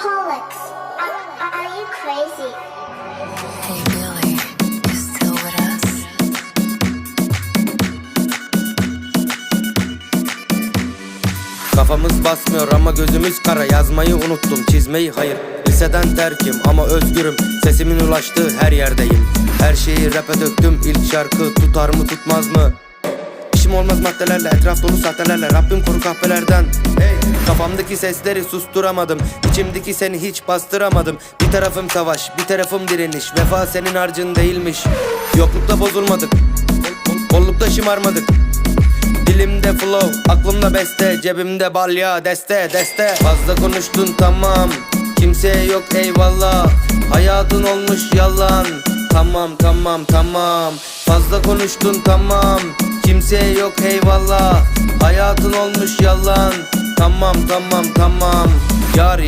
Pollux, are, are you crazy? Hey Billy, you still with us? Kafamız basmıyor ama gözümüz kara. Yazmayı unuttum çizmeyi hayır. Liseden terkim ama özgürüm. Sesimin ulaştığı her yerdeyim. Her şeyi rap'e döktüm. İlk şarkı Tutar mı tutmaz mı İşim olmaz maddelerle etraf dolu sahtelerle Rabbim koru kahpelerden. Hey. Kafamdaki sesleri susturamadım İçimdeki seni hiç bastıramadım. Bir tarafım savaş bir tarafım direniş Vefa senin harcın değilmiş. Yoklukta bozulmadık Bollukta şımarmadık. Dilimde flow, aklımda beste Cebimde balya, deste, deste. Fazla konuştun tamam. Kimseye yok eyvallah. Hayatın olmuş yalan. Tamam tamam tamam. Fazla konuştun tamam Kimseye yok eyvallah. Hayatın olmuş yalan. Tamam tamam tamam. Yar